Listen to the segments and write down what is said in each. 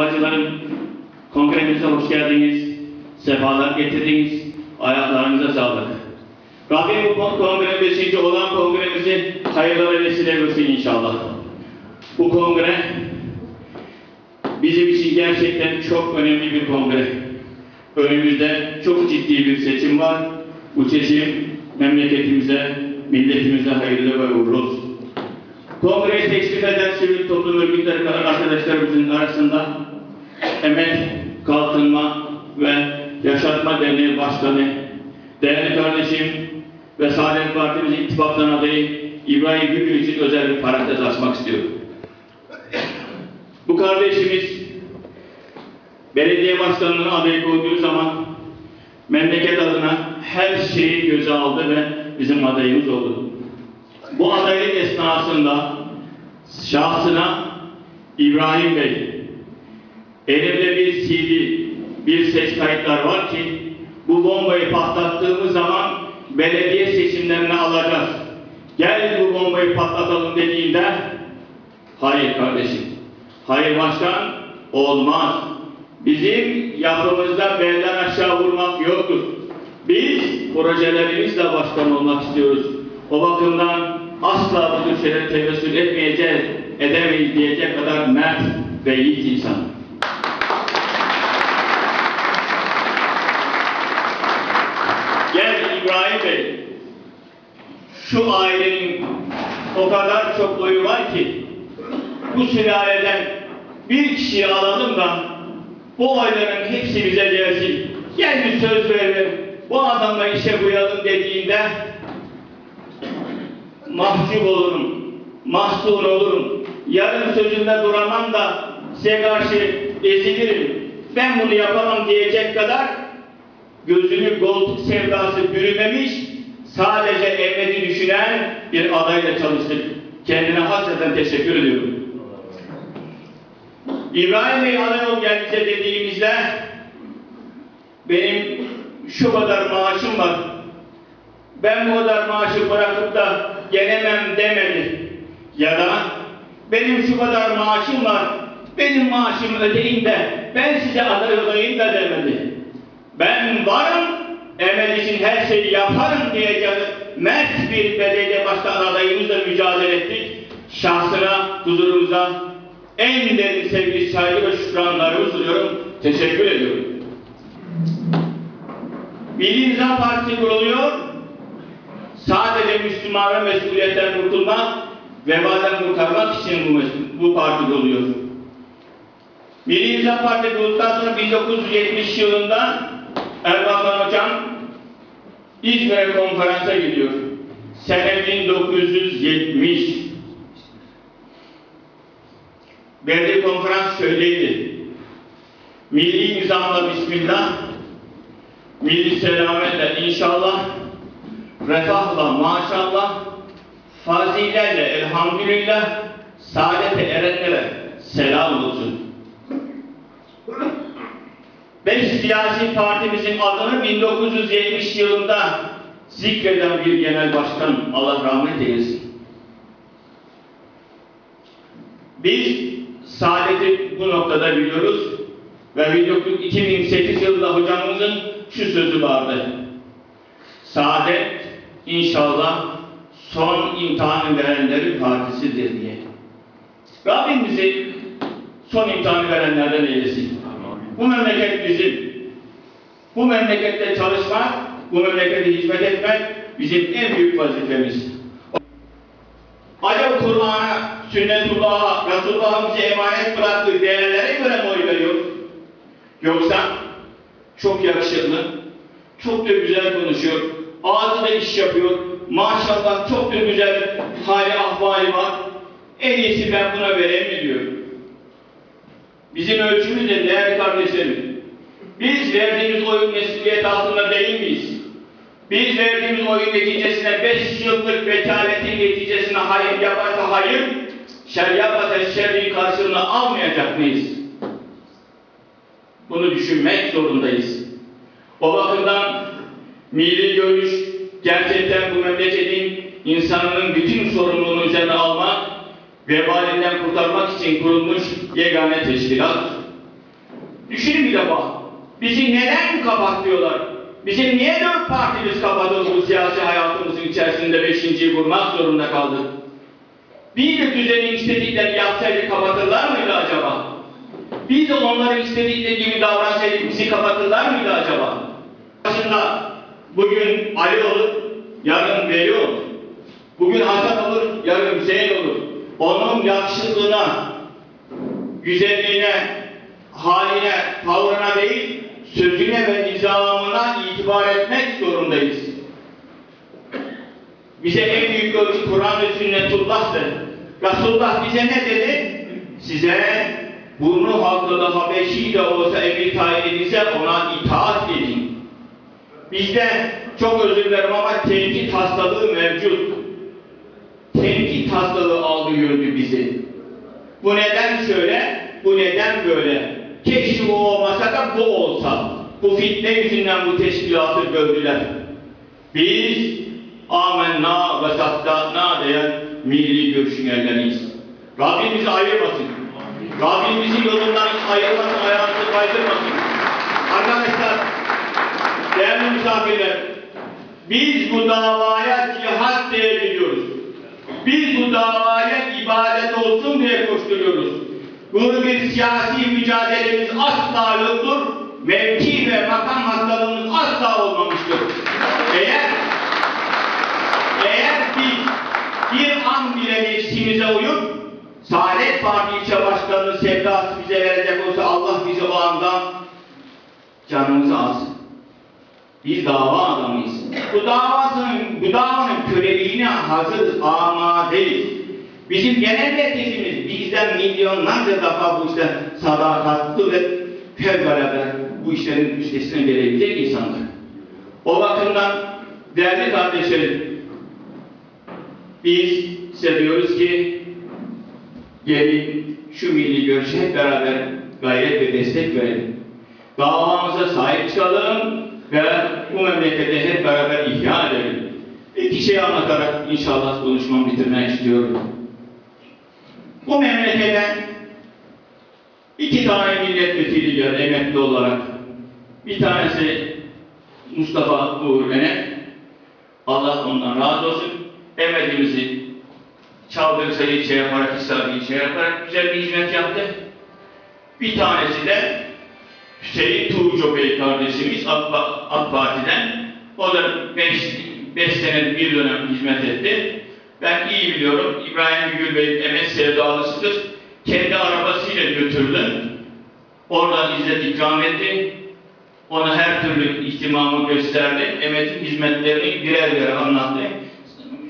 bacılarım, kongremize hoş geldiniz. Sefalar getirdiniz. Ayaklarınıza sağlık. Rabbim bu kongre beşinci olan kongremizi hayırlara vesile görsün inşallah. Bu kongre bizim için gerçekten çok önemli bir kongre. Önümüzde çok ciddi bir seçim var. Bu seçim memleketimize, milletimize hayırlı ve uğurlu olsun. Kongreyi teşrif eden sivil toplum örgütleri arkadaşlarımızın arasında Emek Kalkınma ve Yaşatma Derneği Başkanı, değerli kardeşim ve Saadet Partimizin ittifaktan adayı İbrahim Gülgün için özel bir parantez açmak istiyorum. Bu kardeşimiz belediye başkanlığına aday koyduğu zaman memleket adına her şeyi göze aldı ve bizim adayımız oldu. Bu adaylık esnasında şahsına İbrahim Bey elimde bir CD, bir ses kayıtlar var ki bu bombayı patlattığımız zaman belediye seçimlerini alacağız. Gel bu bombayı patlatalım dediğinde hayır kardeşim, hayır başkan olmaz. Bizim yapımızda belden aşağı vurmak yoktur. Biz projelerimizle başkan olmak istiyoruz. O bakımdan asla bu tür şeylere tevessül etmeyeceğiz, edemeyiz diyecek kadar mert ve yiğit insan. Gel İbrahim Bey, şu ailenin o kadar çok boyu var ki bu sülaleden bir kişiyi alalım da bu ailenin hepsi bize gelsin. Gel bir söz verelim. Bu adamla işe koyalım dediğinde mahcup olurum, mahzun olurum. Yarın sözümde duramam da size karşı ezilirim. Ben bunu yapamam diyecek kadar gözünü koltuk sevdası bürümemiş, sadece emredi düşünen bir adayla çalıştık. Kendine hasreten teşekkür ediyorum. İbrahim Bey aday ol gel bize dediğimizde benim şu kadar maaşım var. Ben bu kadar maaşı bırakıp da gelemem demedi. Ya da benim şu kadar maaşım var. Benim maaşımı ödeyin de ben size aday olayım da demedi. Ben varım, emel için her şeyi yaparım diyecek mert bir belediye başkan adayımızla mücadele ettik. Şahsına, huzurumuza en derin sevgi, saygı ve şükranlarımı sunuyorum. Teşekkür ediyorum. Milli İnsan Partisi kuruluyor. Sadece Müslümanların mesuliyetten kurtulmak, vebadan kurtarmak için bu, bu parti kuruluyor. Milli İnsan Partisi kurulduktan sonra 1970 yılında Erbakan Hocam İzmir'e konferansa gidiyor. Sene 1970. Verdiği konferans şöyleydi. Milli nizamla bismillah, milli selametle inşallah, refahla maşallah, fazilerle elhamdülillah, saadete erenlere selam olsun. Beş siyasi partimizin adını 1970 yılında zikreden bir genel başkan Allah rahmet eylesin. Biz saadeti bu noktada biliyoruz ve 2008 yılında hocamızın şu sözü vardı. Saadet inşallah son imtihanı verenlerin partisidir diye. Rabbim bizi son imtihanı verenlerden eylesin. Bu memleket bizim. Bu memlekette çalışmak, bu memlekete hizmet etmek bizim en büyük vazifemiz. Acaba Kur'an'a, sünnetullah'a, Resulullah'ın bize emanet bıraktığı değerlere göre mi oy veriyor? Yoksa çok yakışıklı, çok da güzel konuşuyor, ağzı da iş yapıyor, maşallah çok da güzel hali ahvali var, en iyisi ben buna vereyim diyor. Bizim ölçümüz de değerli kardeşlerim. Biz verdiğimiz oyun mesuliyet altında değil miyiz? Biz verdiğimiz oyun neticesine 5 yıllık vekaletin neticesine hayır yaparsa hayır, şer yaparsa şerrin karşılığını almayacak mıyız? Bunu düşünmek zorundayız. O bakımdan milli görüş gerçekten bu memleketin insanının bütün sorumluluğunu üzerine almak, vebalinden kurtarmak için kurulmuş yegane teşkilat. Düşünün bir defa. Bizi neden kapatıyorlar? Bizim niye dört partimiz kapatıldı bu siyasi hayatımızın içerisinde beşinciyi vurmak zorunda kaldık? Bir düzenin istediklerini yapsaydık kapatırlar mıydı acaba? Biz de onların istedikleri gibi davransaydık bizi kapatırlar mıydı acaba? Başında bugün Ali olur, yarın Veli olur. Bugün Hasan olur, yarın Hüseyin olur. Onun yakışıklığına, güzelliğine, haline, tavrına değil, sözüne ve nizamına itibar etmek zorundayız. Bize en büyük ölçü Kur'an ve sünnetullah'tır. Resulullah bize ne dedi? Size burnu halkalı Habeşi de olsa tayin edilse ona itaat edin. Bizde çok özür dilerim ama tenkit hastalığı mevcut. Tenkit hastalığı aldı yürüdü bizi. Bu neden şöyle, bu neden böyle? Keşke bu olmasa da bu olsa. Bu fitne yüzünden bu teşkilatı böldüler. Biz amenna ve saddakna diyen milli görüşün erleriyiz. Rabbim bizi ayırmasın. Rabbim bizi yolundan ayırmasın, ayağımızı kaydırmasın. Arkadaşlar, değerli misafirler, biz bu davaya cihat diye gidiyoruz. Biz bu davaya ibadet olsun diye koşturuyoruz. Bunu bir siyasi mücadelemiz asla yoktur. Mevki ve makam hastalığımız asla olmamıştır. Eğer eğer biz bir an bile nefsimize uyup Saadet Parti ilçe başkanının sevdası bize verecek olsa Allah bizi o anda canımızı alsın. Biz dava adamıyız. Bu davasının, bu davanın köleliğine hazır amadeyiz. Bizim genel hedefimiz bizden milyonlarca defa bu işte sadakatli ve fevkalade bu işlerin üstesine gelebilecek insanlar. O bakımdan değerli kardeşlerim, biz size diyoruz ki gelin şu milli görüşe hep beraber gayret ve destek verelim. Davamıza sahip çıkalım ve bu memlekete hep beraber ihya edelim. İki şey anlatarak inşallah konuşmamı bitirmek istiyorum. Bu memlekete iki tane milletvekili geldi emekli olarak. Bir tanesi Mustafa Uğur Enek. Allah ondan razı olsun. Emekimizi çaldırsa ilçe yaparak, Hisar'ı ilçe yaparak güzel bir hizmet yaptı. Bir tanesi de Hüseyin Tuğcu Bey kardeşimiz AK, AK Parti'den. O da 5 sene bir dönem hizmet etti. Ben iyi biliyorum. İbrahim Gül Bey emek sevdalısıdır. Kendi arabasıyla götürdü. Oradan İzzet ikram etti. Ona her türlü ihtimamı gösterdi. Emet'in hizmetlerini birer birer anlattı.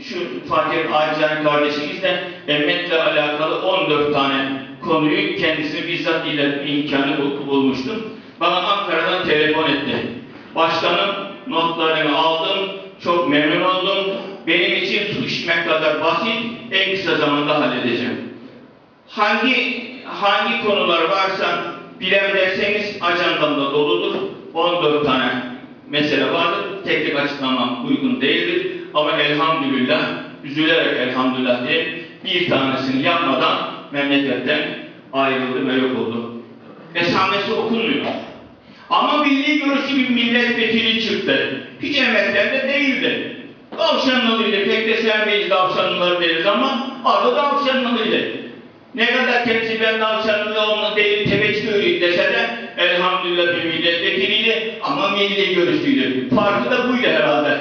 Şu fakir acizane kardeşimiz de Emet'le alakalı 14 tane konuyu kendisini bizzat iletme imkanı bul- bulmuştum. Bana Ankara'dan telefon etti. Başkanım notlarını aldım, çok memnun oldum. Benim için su içmek kadar basit, en kısa zamanda halledeceğim. Hangi hangi konular varsa bilen derseniz ajandamda doludur. 14 tane mesele vardır. Tek tek açıklamam uygun değildir. Ama elhamdülillah, üzülerek elhamdülillah diye bir tanesini yapmadan memleketten ayrıldı ve yok oldu. Esamesi okunmuyor. Ama milli görüşü bir milletvekili çıktı. Hiç emeklerde değildi. Davşanlılıydı. Pek de sevmeyiz Davşanlıları deriz ama adı Davşanlılıydı. Ne kadar temsilen Davşanlılı olma değil teveccühlü dese de elhamdülillah bir milletvekiliydi ama milli görüşlüydü. Farkı da buydu herhalde.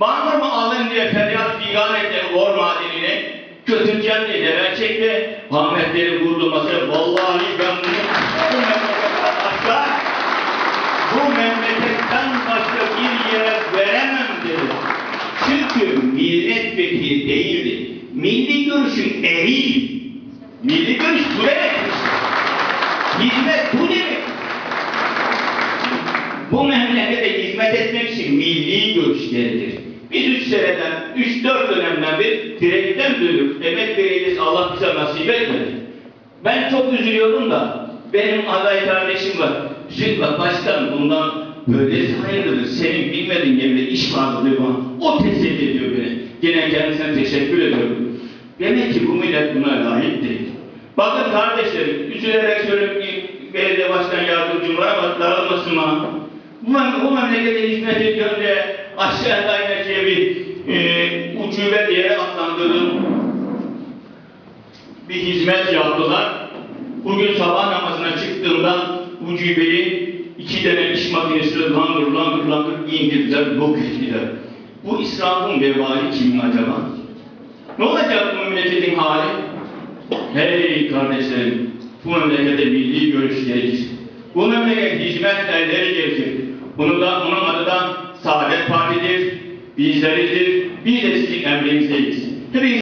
Bandırma alın diye feryat figan etti or madenine. Götüreceğim diye neler çekti. Ahmetleri vurdu masaya. Vallahi ben bunu bu memleketten başka bir yere veremem dedi. Çünkü milletvekili değildi. Milli görüşün eriydi. Milli görüş bu demektir. Hizmet bu demek. Bu memlekete hizmet etmek için milli görüş gerekir. Biz üç seneden, üç dört dönemden bir direkten dönüp Emek Belediyesi Allah bize nasip etmedi. Ben çok üzülüyorum da benim aday kardeşim var. Bak başkan bundan böyle hayırlıdır. Senin bilmediğin yerde iş vardı diyor bana. O teselli ediyor beni. Gene kendisine teşekkür ediyorum. Demek ki bu millet buna layık değil. Bakın kardeşlerim, üzülerek söylüyorum ki belediye başkan yardımcım var ama darılmasın bana. Bu, bu memlekete hizmet ediyorum diye aşağıda ineceği bir e, ucube diye adlandırdım. Bir hizmet yaptılar. Bugün sabah namazına çıktığımda ucubeyi iki tane iş makinesi langır langır langır indirdiler, yok ettiler. Bu israfın vebali kimin acaba? Ne olacak bu memleketin hali? Hey kardeşlerim, bu memlekete milli görüş gerekir. Bu memleket hizmet elleri gerekir. Bunu da, onun adı da Saadet Parti'dir, bizleridir, biz de sizin emrinizdeyiz. Hepiniz